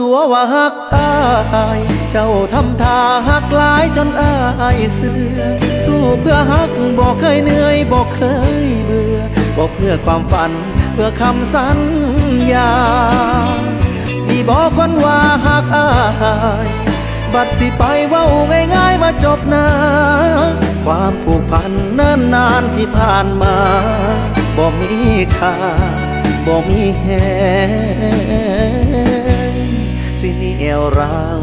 ตัวว่าฮักอาย เจ้าทำท่าฮักหลายจนอายเสือ สู้เพื่อฮักบอกเคยเหนื่อยบอกเคยเบื่อบอกเพื่อความฝันเพื่อคำสัญญาที่บอกคนว่าฮักอายบัดสิไปเว้าง่ายๆว่าจบนะความผูกพันนิ่นนานที่ผ่านมาบ่มีค่าบ่มีแหง รัง